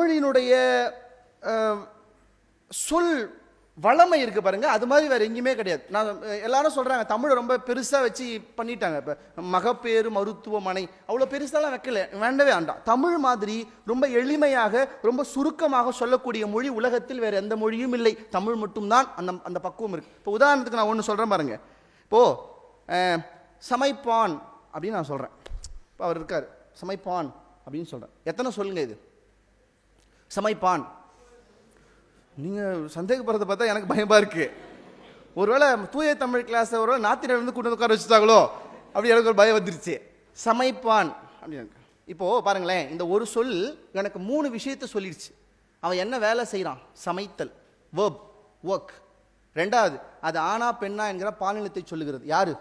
தமிழினுடைய சொல் வளமை இருக்குது பாருங்கள் அது மாதிரி வேறு எங்கேயுமே கிடையாது. நான் எல்லாரும் சொல்கிறாங்க தமிழை ரொம்ப பெருசாக வச்சு பண்ணிட்டாங்க. இப்போ மகப்பேறு மருத்துவமனை அவ்வளோ பெருசாலாம் வைக்கல. வேண்டவே வேண்டாம். தமிழ் மாதிரி ரொம்ப எளிமையாக ரொம்ப சுருக்கமாக சொல்லக்கூடிய மொழி உலகத்தில் வேறு எந்த மொழியும் இல்லை. தமிழ் மட்டும்தான் அந்த அந்த பக்குவம் இருக்குது இப்போ உதாரணத்துக்கு நான் ஒன்று சொல்கிறேன் பாருங்கள் இப்போ சமைப்பான் அப்படின்னு நான் சொல்கிறேன் இப்போ அவர் இருக்கார். சமைப்பான் அப்படின்னு சொல்கிறேன் எத்தனை சொல்லுங்கள் இது? சமைப்பான். நீங்கள் சந்தேகப்படுறத பார்த்தா எனக்கு பயமாக இருக்கு. ஒருவேளை தூய தமிழ் கிளாஸ் ஒருவேளை நாத்திர கூட்டு உட்கார வச்சுட்டாங்களோ? அப்படி எனக்கு ஒரு பயம் வந்துருச்சு. சமைப்பான். அப்படின்னு இப்போ பாருங்களேன் இந்த ஒரு சொல் எனக்கு மூணு விஷயத்த சொல்லிடுச்சு அவன் என்ன வேலை செய்கிறான் சமைத்தல். வேர்ப் ஒர்க் ரெண்டாவது அது ஆனா பெண்ணா என்கிற பாலினத்தை சொல்லுகிறது. யாரு?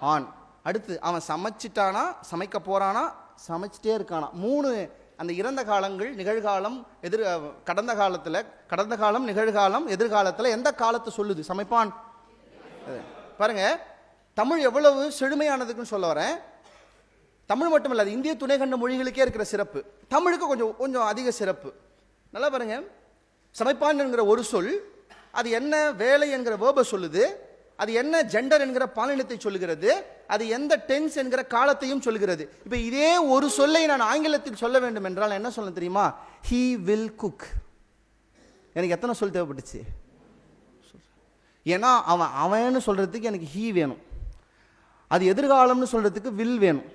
ஆண். அடுத்து அவன் சமைச்சிட்டானா? சமைக்க போகிறானா சமைச்சிட்டே இருக்கானா? மூணு அந்த இறந்த காலங்கள் நிகழ்காலம் எதிர் கடந்த காலத்தில் கடந்த காலம் நிகழ்காலம் எதிர்காலத்தில் எந்த காலத்தை சொல்லுது? சமைப்பான். பாருங்க தமிழ் எவ்வளவு செழுமையானதுக்குன்னு சொல்ல வரேன். தமிழ் மட்டும் இல்ல அது இந்திய துணைக்கண்ட மொழிகளுக்கே இருக்கிற சிறப்பு. தமிழுக்கு கொஞ்சம் கொஞ்சம் அதிக சிறப்பு. நல்லா பாருங்க. சமைப்பான் என்கிற ஒரு சொல் அது என்ன வேலை என்கிற வேர்பை சொல்லுது. அது என்ன ஜெண்டர் என்கிற பாலினத்தை சொல்லுகிறது அது எந்த டென்ஸ் என்கிற காலத்தையும் சொல்லுகிறது. இப்போ இதே ஒரு சொல்லை நான் ஆங்கிலத்தில் சொல்ல வேண்டும் என்றால் என்ன சொல்ல தெரியுமா? ஹீ வில் குக் எனக்கு எத்தனை சொல் தேவைப்பட்டுச்சு? ஏன்னா அவன் அவன்னு சொல்கிறதுக்கு எனக்கு ஹீ வேணும். அது எதிர்காலம்னு சொல்கிறதுக்கு வில் வேணும்.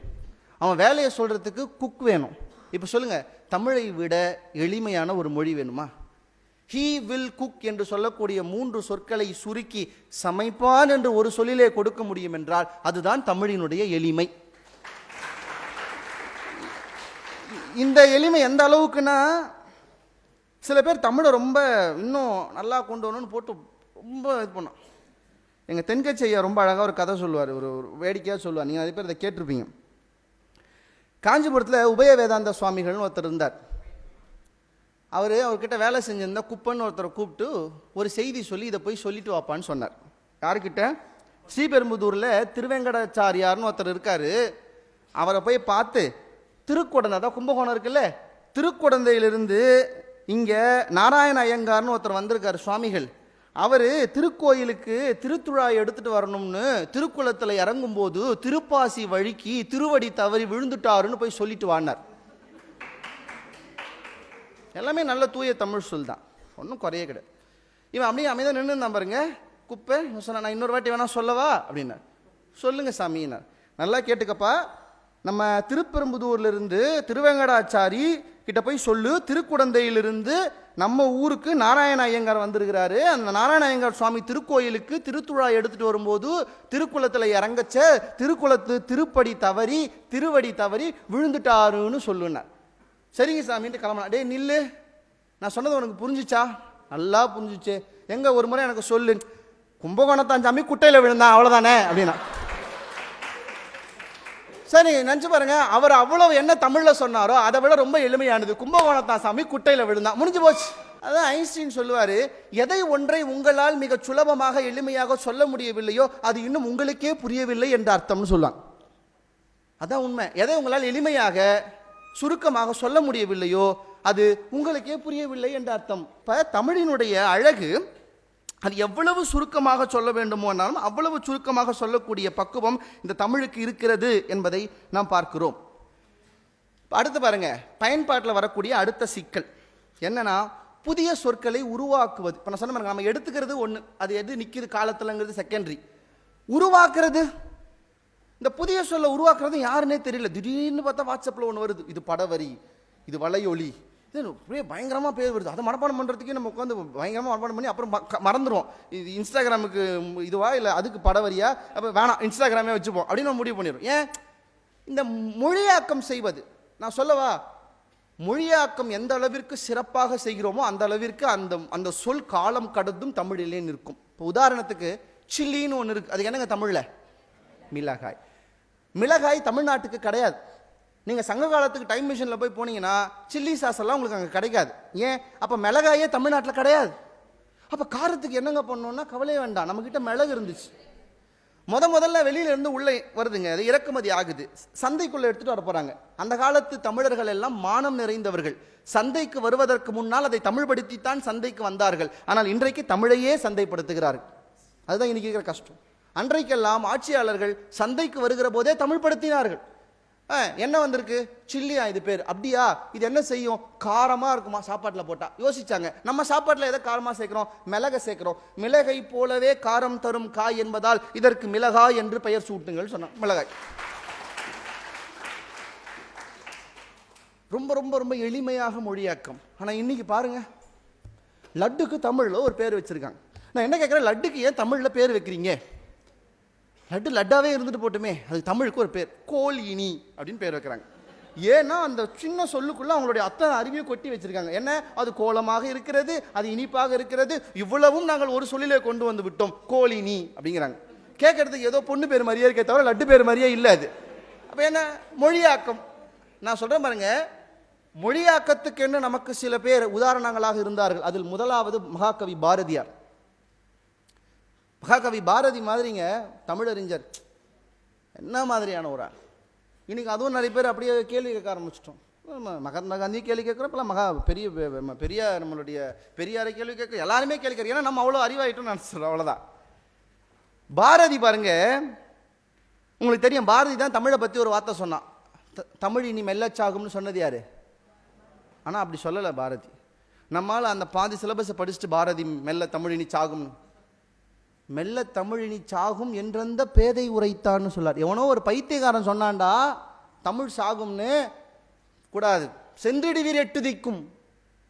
அவன் வேலையை சொல்கிறதுக்கு குக் வேணும். இப்போ சொல்லுங்கள் தமிழை விட எளிமையான ஒரு மொழி வேணுமா? ஹீ வில் குக் என்று சொல்லக்கூடிய மூன்று சொற்களை சுருக்கி சமைப்பான் என்று ஒரு சொல்லிலே கொடுக்க முடியும் என்றால் அதுதான் தமிழினுடைய எளிமை. இந்த எளிமை எந்த அளவுக்குன்னா சில பேர் தமிழை ரொம்ப இன்னும் நல்லா கொண்டு வரணும்னு போட்டு ரொம்ப இது பண்ணோம் எங்கள் தென்கட்சி ஐயா ரொம்ப அழகாக ஒரு கதை சொல்லுவார் ஒரு ஒரு வேடிக்கையாக சொல்லுவார். நீங்கள் நிறைய பேர் இதை கேட்டிருப்பீங்க. காஞ்சிபுரத்தில் உபய வேதாந்த சுவாமிகள்னு ஒருத்தர் இருந்தார். அவர் அவர்கிட்ட வேலை செஞ்சிருந்தா குப்பன்னு ஒருத்தரை கூப்பிட்டு ஒரு செய்தி சொல்லி இதை போய் சொல்லிட்டு வாப்பான்னு சொன்னார். யாருக்கிட்ட ஸ்ரீபெரும்புதூரில் திருவேங்கடாச்சாரியார்னு ஒருத்தர் இருக்கார். அவரை போய் பார்த்து திருக்குடந்தை அதான் கும்பகோணம் இருக்குல்ல? திருக்குடந்தையிலிருந்து இங்கே நாராயண ஐயங்கார்னு ஒருத்தர் வந்திருக்காரு சுவாமிகள். அவர் திருக்கோயிலுக்கு திருத்துழா எடுத்துட்டு வரணும்னு திருக்குளத்தில் இறங்கும்போது திருப்பாசி வழுக்கி திருவடி தவறி விழுந்துட்டாருன்னு போய் சொல்லிட்டு வானார் எல்லாமே நல்ல தூய தமிழ் சொல் தான். ஒன்றும் குறைய கிடையாது. இவன் அப்படியே அமைதியாக நின்று பாருங்க. குப்பை இவன் நான் இன்னொரு வாட்டி வேணா சொல்லவா? அப்படின்னார். சொல்லுங்க சாமின்னார். நல்லா கேட்டுக்கப்பா. நம்ம திருப்பெரும்புதூர்ல இருந்து திருவேங்கடாச்சாரி கிட்ட போய் சொல்லு. திருக்குடந்தையிலிருந்து நம்ம ஊருக்கு நாராயண ஐயங்கார் வந்திருக்கிறாரு. அந்த நாராயண ஐயங்கார் சுவாமி திருக்கோயிலுக்கு திருத்துழா எடுத்துகிட்டு வரும்போது திருக்குளத்தில் இறங்கச்ச திருக்குளத்து திருப்படி தவறி திருவடி தவறி விழுந்துட்டாருன்னு சொல்லுனார் சரிங்க சாமின்ட்டு கிளம்பலாம். டேய் நில்லு. நான் சொன்னது உனக்கு புரிஞ்சிச்சா? நல்லா புரிஞ்சிச்சு. எங்கே ஒரு முறை எனக்கு சொல்லு. கும்பகோணத்தான் சாமி குட்டையில் விழுந்தான். அவ்வளோதானே அப்படின்னா. சரி நினச்சி பாருங்க. அவர் அவ்வளோ என்ன தமிழில் சொன்னாரோ அதை விட ரொம்ப எளிமையானது. கும்பகோணத்தான் சாமி குட்டையில் விழுந்தான். முடிஞ்சு போச்சு. அதான் ஐன்ஸ்டீன் சொல்லுவார் எதை ஒன்றை உங்களால் மிக சுலபமாக எளிமையாக சொல்ல முடியவில்லையோ அது இன்னும் உங்களுக்கே புரியவில்லை என்ற அர்த்தம்னு சொல்லுவாங்க அதான் உண்மை. எதை உங்களால் எளிமையாக சுருக்கமாக சொல்ல முடியவில்லையோ? அது உங்களுக்கே புரியவில்லை என்ற அர்த்தம். இப்போ தமிழினுடைய அழகு அது எவ்வளவு சுருக்கமாக சொல்ல வேண்டுமோனாலும் அவ்வளவு சுருக்கமாக சொல்லக்கூடிய பக்குவம் இந்த தமிழுக்கு இருக்கிறது என்பதை நாம் பார்க்கிறோம். அடுத்து பாருங்க பயன்பாட்டில் வரக்கூடிய அடுத்த சிக்கல். என்னன்னா புதிய சொற்களை உருவாக்குவது. இப்போ நான் சொன்ன நம்ம எடுத்துக்கிறது ஒன்று அது எது நிற்கிது காலத்துலங்கிறது செகண்டரி உருவாக்குறது இந்த புதிய சொல்லை உருவாக்குறது யாருன்னே தெரியல. திடீர்னு பார்த்தா வாட்ஸ்அப்பில் ஒன்று வருது. இது படவரி இது வலையொலி. இது அப்படியே பயங்கரமாக பேர் வருது. அதை மனப்பாடம் பண்ணுறதுக்கே நம்ம உட்காந்து பயங்கரமாக மனப்பாடம் பண்ணி அப்புறம் மறந்துடுவோம் இது இன்ஸ்டாகிராமுக்கு இதுவா இல்லை அதுக்கு படவரியா? அப்போ வேணாம் இன்ஸ்டாகிராமே வச்சுப்போம். அப்படின்னு நம்ம முடிவு பண்ணிடுவோம் ஏன்? இந்த மொழியாக்கம் செய்வது. நான் சொல்லவா? மொழியாக்கம் எந்த அளவிற்கு சிறப்பாக செய்கிறோமோ அந்த அளவிற்கு அந்த அந்த சொல் காலம் கடந்தும் தமிழிலே நிற்கும். இப்போ உதாரணத்துக்கு சில்லின்னு ஒன்று இருக்குது அது என்னங்க தமிழில்? மிளகாய். மிளகாய் தமிழ்நாட்டுக்கு கிடையாது. நீங்கள் சங்க காலத்துக்கு டைம் மிஷினில் போய் போனீங்கன்னா சில்லி சாஸ் எல்லாம் உங்களுக்கு அங்கே கிடைக்காது. ஏன்? அப்போ மிளகாயே தமிழ்நாட்டில் கிடையாது. அப்போ காரத்துக்கு என்னங்க பண்ணோன்னா கவலையே வேண்டாம். நம்மக்கிட்ட மிளகு இருந்துச்சு. முத முதல்ல வெளியில இருந்து உள்ளே வருதுங்க. அது இறக்குமதி ஆகுது. சந்தைக்குள்ளே எடுத்துகிட்டு வர போகிறாங்க அந்த காலத்து தமிழர்கள் எல்லாம் மானம் நிறைந்தவர்கள். சந்தைக்கு வருவதற்கு முன்னால் அதை தமிழ்படுத்தித்தான் சந்தைக்கு வந்தார்கள். ஆனால் இன்றைக்கு தமிழையே சந்தைப்படுத்துகிறார்கள். அதுதான் இன்னைக்கு இருக்கிற கஷ்டம். அன்றைக்கெல்லாம் ஆட்சியாளர்கள் சந்தைக்கு வருகிற போதே தமிழ்படுத்தினார்கள் ஆ, என்ன வந்திருக்கு? சில்லியா இது பேர். அப்படியா? இது என்ன செய்யும்? காரமாக இருக்குமா? சாப்பாட்டில் போட்டால் யோசிச்சாங்க. நம்ம சாப்பாட்டில் எதை காரமாக சேர்க்குறோம்? மிளகை சேர்க்குறோம். மிளகை போலவே காரம் தரும் காய் என்பதால் இதற்கு மிளகாய் என்று பெயர் சூட்டுங்கள் சொன்னான் மிளகாய். ரொம்ப ரொம்ப ரொம்ப எளிமையாக மொழியாக்கம். ஆனால் இன்னைக்கு பாருங்க. லட்டுக்கு தமிழில் ஒரு பேர் வச்சிருக்காங்க. நான் என்ன கேட்குறேன் லட்டுக்கு ஏன் தமிழில் பேர் வைக்கிறீங்க? லட்டு லட்டாவே இருந்துட்டு போட்டுமே. அது தமிழுக்கு ஒரு பேர். கோலினி அப்படின்னு பேர் வைக்கிறாங்க. ஏன்னா அந்த சின்ன சொல்லுக்குள்ள அவங்களுடைய அத்தனை அறிவியை கொட்டி வச்சிருக்காங்க. என்ன? அது கோலமாக இருக்கிறது அது இனிப்பாக இருக்கிறது. இவ்வளவும் நாங்கள் ஒரு சொல்லிலே கொண்டு வந்து விட்டோம். கோலினி அப்படிங்கிறாங்க. கேட்கறதுக்கு ஏதோ பொண்ணு பேர் மாதிரியே இருக்கே தவிர லட்டு பேர் மாதிரியே இல்லை அது. அப்போ என்ன? மொழியாக்கம். நான் சொல்கிறேன் பாருங்க. மொழியாக்கத்துக்கென்று நமக்கு சில பேர் உதாரணங்களாக இருந்தார்கள். அதில் முதலாவது மகாகவி பாரதியார். மகாகவி பாரதி மாதிரிங்க தமிழறிஞர் என்ன மாதிரியான ஒரு ஆள்? இன்னைக்கு அதுவும் நிறைய பேர் அப்படியே கேள்வி கேட்க ஆரம்பிச்சிட்டோம். மகாத்மா காந்தி கேள்வி கேட்குறோம் இப்போலாம் மகா பெரிய பெரிய நம்மளுடைய பெரியாரை கேள்வி கேட்க எல்லாருமே கேள்வி கேட்குறோம் ஏன்னா நம்ம அவ்வளோ அறிவாயிட்டோம்னு நினச்சிடுறோம் அவ்வளோதான் பாரதி பாருங்க உங்களுக்கு தெரியும் பாரதி தான் தமிழை பற்றி ஒரு வார்த்தை சொன்னான். த- தமிழ் இனி மெல்லச்சாகும்னு சொன்னது யார்? ஆனால் அப்படி சொல்லலை பாரதி. நம்மால் அந்த பாதி சிலபஸை படிச்சுட்டு பாரதி மெல்ல தமிழ் இனி சாகும்னு. மெல்ல தமிழினி சாகும் என்றந்த பேதை உரைத்தான்னு சொல்லார். எவனோ ஒரு பைத்தியக்காரன் சொன்னான்டா தமிழ் சாகும்னு கூடாது. சென்றிடுவீர் எட்டு திக்கும்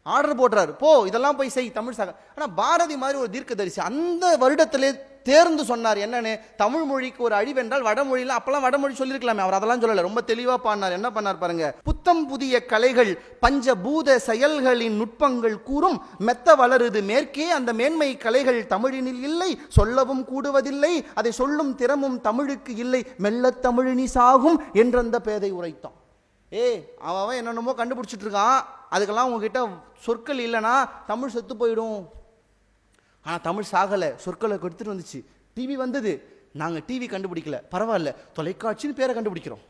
ஆர்டர் போடுறாரு. போ இதெல்லாம் போய் செய் தமிழ் சாக. ஆனால் பாரதி மாதிரி ஒரு தீர்க்கதரிசி அந்த வருடத்திலே தேர்ந்து சொன்னார். என்னன்னு? தமிழ் மொழிக்கு ஒரு அழிவென்றால் வடமொழியில் அப்பெல்லாம் வடமொழி சொல்லியிருக்கலாமே. அவர் அதெல்லாம் சொல்லலை. ரொம்ப தெளிவாக பாடினார். என்ன பண்ணார் பாருங்க? புத்தம் புதிய கலைகள் பஞ்சபூத செயல்களின் நுட்பங்கள் கூறும் மெத்த வளருது மேற்கே. அந்த மேன்மை கலைகள் தமிழினில் இல்லை சொல்லவும் கூடுவதில்லை. அதை சொல்லும் திறமும் தமிழுக்கு இல்லை. மெல்ல தமிழினி சாகும் என்றந்த பேதை உரைத்தான். ஏய் அவன் அவன் என்னென்னமோ கண்டுபிடிச்சிட்டு இருக்கான். அதுக்கெல்லாம் உங்ககிட்ட சொற்கள் இல்லைன்னா தமிழ் செத்து போயிடும். ஆனால் தமிழ் சாகலை சொற்களை கொடுத்துட்டு வந்துச்சு. டிவி வந்தது. நாங்கள் டிவி கண்டுபிடிக்கல. பரவாயில்ல. தொலைக்காட்சின்னு பேரை கண்டுபிடிக்கிறோம்.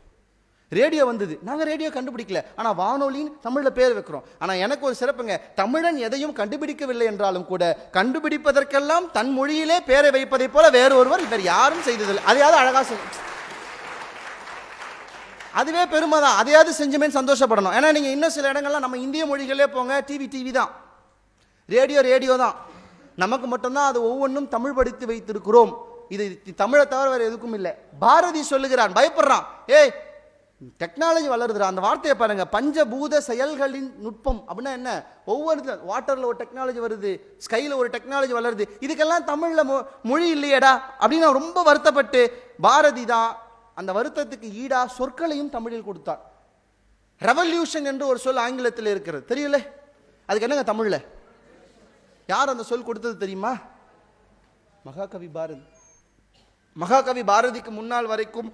ரேடியோ வந்தது. நாங்கள் ரேடியோ கண்டுபிடிக்கல. ஆனால் வானொலின்னு தமிழில் பேர் வைக்கிறோம். ஆனால் எனக்கு ஒரு சிறப்புங்க. தமிழன் எதையும் கண்டுபிடிக்கவில்லை என்றாலும் கூட கண்டுபிடிப்பதற்கெல்லாம் தன் மொழியிலே பேரை வைப்பதைப் போல வேறு ஒருவர் இவர் யாரும் செய்ததில்லை. அதையாவது அழகாக சொல்லு அதுவே பெருமை தான் அதையாவது செஞ்சுமே சந்தோஷப்படணும். ஏன்னா நீங்கள் இன்னும் சில இடங்கள்லாம் நம்ம இந்திய மொழிகளே போங்க டிவி டிவி தான். ரேடியோ ரேடியோ தான். நமக்கு மட்டும்தான் அது ஒவ்வொன்றும் தமிழ் படித்து வைத்திருக்கிறோம். இது தமிழை தவிர வேறு எதுக்கும் இல்லை. பாரதி சொல்லுகிறான் பயப்படுறான். ஏய் டெக்னாலஜி வளருதுடா. அந்த வார்த்தையை பாருங்க. பஞ்சபூத செயல்களின் நுட்பம் அப்படின்னா என்ன? ஒவ்வொரு வாட்டரில் ஒரு டெக்னாலஜி வருது ஸ்கையில் ஒரு டெக்னாலஜி வளருது. இதுக்கெல்லாம் தமிழில் மொ மொழி இல்லையடா அப்படின்னு ரொம்ப வருத்தப்பட்டு பாரதி தான் அந்த வருத்தத்துக்கு ஈடா சொற்களையும் தமிழில் கொடுத்தார். ரெவல்யூஷன் என்று ஒரு சொல் ஆங்கிலத்தில் இருக்கிறது. தெரியல அதுக்கு என்னங்க தமிழில்? யார் அந்த சொல் கொடுத்தது தெரியுமா? மகாகவி பாரதி. மகாகவி பாரதிக்கு முன்னால் வரைக்கும்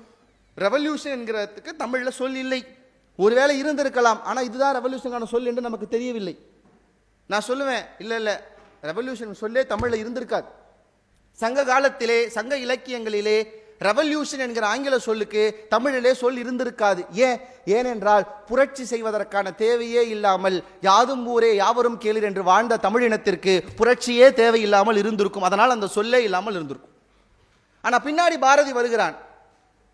ரெவல்யூஷன் என்கிறதுக்கு தமிழில் சொல் இல்லை. ஒருவேளை இருந்திருக்கலாம் ஆனால் இதுதான் ரெவல்யூஷனுக்கான சொல் என்று நமக்கு தெரியவில்லை. நான் சொல்லுவேன் இல்லை இல்லை ரெவல்யூஷன் சொல்லே தமிழில் இருந்திருக்காது. சங்க காலத்திலே சங்க இலக்கியங்களிலே ரெவல்யூஷன் என்கிற ஆங்கில சொல்லுக்கு தமிழிலே சொல் இருந்திருக்காது. ஏன்? ஏனென்றால் புரட்சி செய்வதற்கான தேவையே இல்லாமல் யாதும் ஊரே யாவரும் கேளீர் என்று வாழ்ந்த தமிழினத்திற்கு புரட்சியே தேவையில்லாமல் இருந்திருக்கும். அதனால் அந்த சொல்லே இல்லாமல் இருந்திருக்கும். ஆனால் பின்னாடி பாரதி வருகிறான்.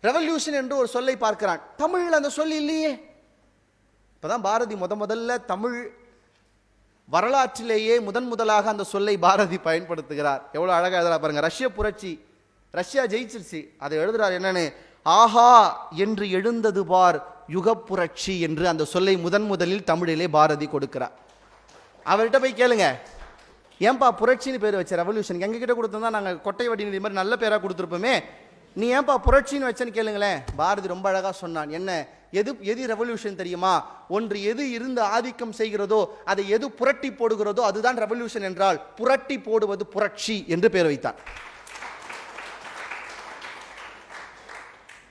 ரெவல்யூஷன் என்று ஒரு சொல்லை பார்க்கிறான். தமிழில் அந்த சொல் இல்லையே. இப்போதான் பாரதி முத முதல்ல தமிழ் வரலாற்றிலேயே முதன் முதலாக அந்த சொல்லை பாரதி பயன்படுத்துகிறார். எவ்வளோ அழகாக எழுதுறா பாருங்க. ரஷ்ய புரட்சி ரஷ்யா ஜெயிச்சிருச்சு. அதை எழுதுறார் என்னன்னு? ஆஹா என்று எழுந்தது பார் யுகப்புரட்சி என்று அந்த சொல்லை முதன் முதலில் தமிழிலே பாரதி கொடுக்கிறார். அவர்கிட்ட போய் கேளுங்க. ஏன்பா புரட்சின்னு பேர் வச்ச ரெவல்யூஷன் எங்ககிட்ட கொடுத்தோம்னா நாங்கள் கொட்டை வடி நிதி மாதிரி நல்ல பேராக கொடுத்துருப்போமே. நீ ஏன்பா புரட்சின்னு வச்சேன்னு கேளுங்களேன். பாரதி ரொம்ப அழகாக சொன்னான். என்ன? எது எது ரெவல்யூஷன் தெரியுமா? ஒன்று எது இருந்து ஆதிக்கம் செய்கிறதோ அதை எது புரட்டி போடுகிறதோ அதுதான் ரெவல்யூஷன் என்றால் புரட்டி போடுவது புரட்சி என்று பேர் வைத்தான்.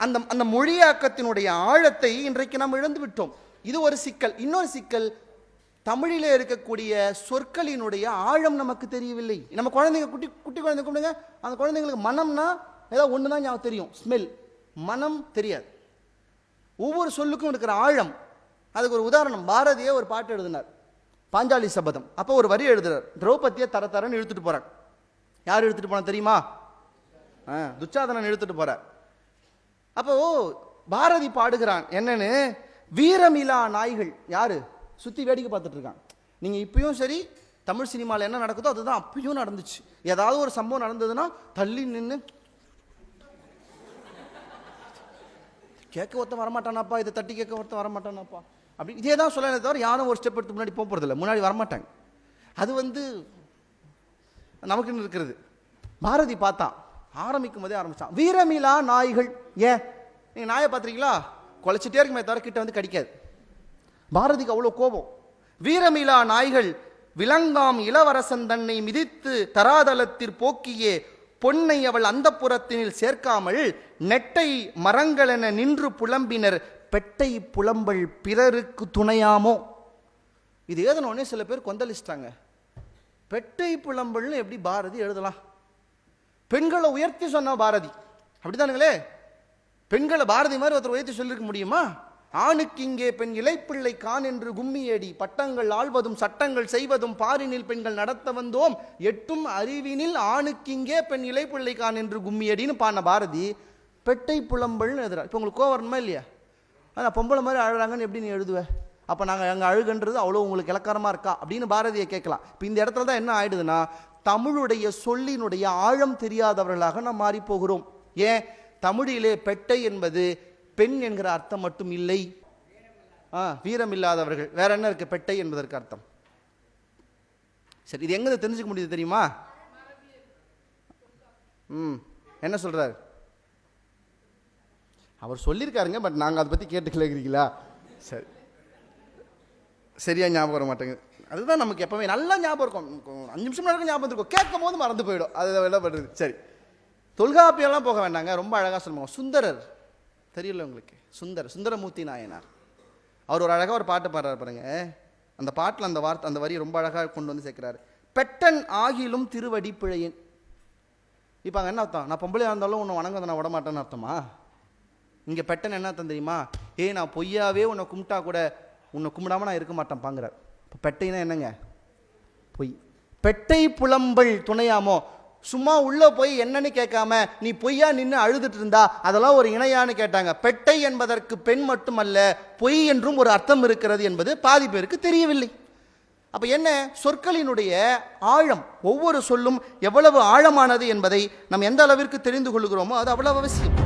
அந்த அந்த மொழியாக்கத்தினுடைய ஆழத்தை இன்றைக்கு நாம் இழந்து விட்டோம் இது ஒரு சிக்கல். இன்னொரு சிக்கல் தமிழில் இருக்கக்கூடிய சொற்களினுடைய ஆழம் நமக்கு தெரியவில்லை. நம்ம குழந்தைங்க குட்டி குட்டி குழந்தை கூப்பிடுங்க அந்த குழந்தைங்களுக்கு மனம்னா ஏதாவது ஒன்று தான் ஞாபகம் தெரியும். ஸ்மெல் மனம் தெரியாது. ஒவ்வொரு சொல்லுக்கும் இருக்கிற ஆழம். அதுக்கு ஒரு உதாரணம். பாரதியே ஒரு பாட்டு எழுதினார். பாஞ்சாலி சபதம். அப்போ ஒரு வரி எழுதுறார். திரௌபதியை தர தரன்னு இழுத்துட்டு போகிறார் யார் இழுத்துட்டு போனா தெரியுமா? துச்சாதனன் இழுத்துட்டு போகிறார் அப்போ பாரதி பாடுகிறான். என்னன்னு? வீரமிலா நாய்கள். யாரு? சுத்தி வேடிக்கை பார்த்துட்டு இருக்கான். நீங்க இப்பயும் சரி தமிழ் சினிமாவில் என்ன நடக்குதோ அதுதான் அப்பயும் நடந்துச்சு. ஏதாவது ஒரு சம்பவம் நடந்ததுன்னா தள்ளி நின்று கேட்க ஒருத்தன் வரமாட்டானாப்பா இதை தட்டி கேட்க ஒருத்தன் வரமாட்டானாப்பா. அப்படி இதே தான் சொல்லலை தவிர யாரும் ஒரு ஸ்டெப் எடுத்து முன்னாடி போக போகிறதில்ல முன்னாடி வரமாட்டாங்க. அது வந்து நமக்குன்னு இருக்கிறது. பாரதி பார்த்தான். ஆரம்பிக்கும் போதே ஆரம்பித்தான் வீரமிலா நாய்கள் ஏன்? நீங்கள் நாயை பார்த்துருக்கீங்களா? குலைச்சிட்டே இருக்குமே தவிர கிட்ட வந்து கடிக்காது. பாரதிக்கு அவ்வளோ கோபம். வீரமிலா நாய்கள் விலங்காம் இளவரசன் தன்னை மிதித்து தராதலத்திற் போக்கியே பொன்னை அவள் அந்த புறத்தினில் சேர்க்காமல் நெட்டை மரங்களென நின்று புலம்பினர் பெட்டை புலம்பல் பிறருக்கு துணையாமோ? இது எழுதினோடனே சில பேர் கொந்தளிச்சிட்டாங்க. பெட்டை புலம்பல்னு எப்படி பாரதி எழுதலாம்? பெண்களை உயர்த்தி சொன்னா பாரதி. அப்படித்தானுங்களே? பெண்களை பாரதி மாதிரி ஒருத்தர் உயர்த்தி சொல்லிருக்க முடியுமா? ஆணுக்கு இங்கே பெண் இலைப்பிள்ளை கான் என்று கும்மியடி பட்டங்கள் ஆழ்வதும் சட்டங்கள் செய்வதும் பாரினில் பெண்கள் நடத்த வந்தோம். எட்டும் அறிவினில் ஆணுக்கு இங்கே பெண் இலைப்பிள்ளை கான் என்று கும்மியடின்னு பாடின பாரதி பெட்டை புலம்பல்னு எழுதுறா. இப்போ உங்களுக்கு கோவரணுமா இல்லையா? ஆனால் பொம்பளை மாதிரி அழுகிறாங்கன்னு எப்படி நீ எழுதுவ? அப்போ நாங்கள் எங்கள் அழுகுன்றது அவ்வளோ உங்களுக்கு இலக்காரமாக இருக்கா? அப்படின்னு பாரதியை கேட்கலாம். இப்போ இந்த இடத்துல தான் என்ன ஆயிடுதுன்னா தமிழுடைய சொல்லினுடைய ஆழம் தெரியாதவர்களாக நாம் மாறிப்போகிறோம். ஏன்? தமிழிலே பெட்டை என்பது பெண் என்கிற அர்த்தம் மட்டும் இல்லை. ஆ வீரம் இல்லாதவர்கள் வேற என்ன இருக்கு? பெட்டை என்பதற்கு அர்த்தம். சரி இது எங்கே தெரிஞ்சுக்க முடியுது தெரியுமா? ம் என்ன சொல்கிறார் அவர் சொல்லியிருக்காருங்க பட் நாங்கள் அதை பற்றி கேட்டுக்கலங்கிறீங்களா? சரி. சரியா ஞாபகம் வர மாட்டேங்குது. அதுதான் நமக்கு எப்பவுமே நல்லா ஞாபகம் இருக்கும். அஞ்சு நிமிஷம் நேரம் ஞாபகம் இருக்கும் கேட்கும் போது மறந்து போயிடும். அது என்ன பண்ணுறது சரி. தொல்காப்பியெல்லாம் போக வேண்டாங்க. ரொம்ப அழகாக சொல்லுவாங்க. சுந்தரர். தெரியல உங்களுக்கு? சுந்தர். சுந்தரமூர்த்தி நாயனார். அவர் ஒரு அழகாக ஒரு பாட்டு பாடுறாரு பாருங்க. அந்த பாட்டில் அந்த வார்த்தை அந்த வரி ரொம்ப அழகாக கொண்டு வந்து சேர்க்கிறாரு. பெட்டன் ஆகிலும் திருவடி பிழையன். இப்போ அங்கே என்ன அர்த்தம்? நான் பொம்பளையாக இருந்தாலும் உன்னை வணங்க நான் விட மாட்டேன்னு அர்த்தமா? இங்கே பெட்டன் என்ன அர்த்தம் தெரியுமா? ஏய் நான் பொய்யாவே உன்னை கும்பிட்டா கூட உன்னை கும்பிடாம நான் இருக்க மாட்டேன் பாங்கிறார். இப்போ பெட்டைனா என்னங்க? பொய். பெட்டை புலம்பல் துணையாமோ? சும்மா உள்ளே போய் என்னன்னு கேட்காம நீ பொய்யா நின்று அழுதுட்டு இருந்தா அதெல்லாம் ஒரு இணையான்னு கேட்டாங்க. பெட்டை என்பதற்கு பெண் மட்டுமல்ல பொய் என்றும் ஒரு அர்த்தம் இருக்கிறது என்பது பாதி பேருக்கு தெரியவில்லை. அப்போ என்ன? சொற்களினுடைய ஆழம் ஒவ்வொரு சொல்லும் எவ்வளவு ஆழமானது என்பதை நம்ம எந்த அளவிற்கு தெரிந்து கொள்கிறோமோ அது அவ்வளவு அவசியம்.